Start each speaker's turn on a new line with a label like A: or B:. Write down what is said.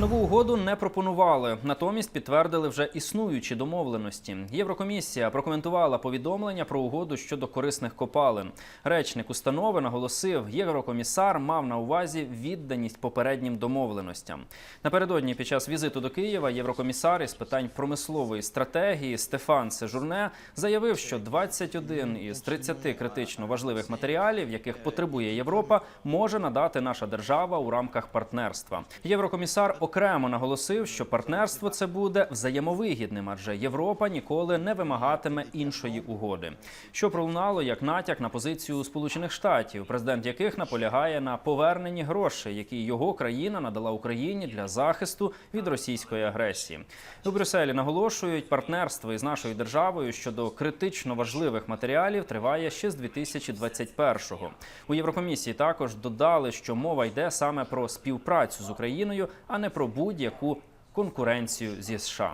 A: Нову угоду не пропонували, натомість підтвердили вже існуючі домовленості. Єврокомісія прокоментувала повідомлення про угоду щодо корисних копалин. Речник установи наголосив, єврокомісар мав на увазі відданість попереднім домовленостям. Напередодні під час візиту до Києва єврокомісар із питань промислової стратегії Стефан Сежурне заявив, що 21 із 30 критично важливих матеріалів, яких потребує Європа, може надати наша держава у рамках партнерства. Єврокомісар окремо наголосив, що партнерство це буде взаємовигідним, адже Європа ніколи не вимагатиме іншої угоди. Що пролунало як натяк на позицію Сполучених Штатів, президент яких наполягає на поверненні грошей, які його країна надала Україні для захисту від російської агресії. У Брюсселі наголошують, партнерство із нашою державою щодо критично важливих матеріалів триває ще з 2021-го. У Єврокомісії також додали, що мова йде саме про співпрацю з Україною, а не про будь-яку конкуренцію зі США.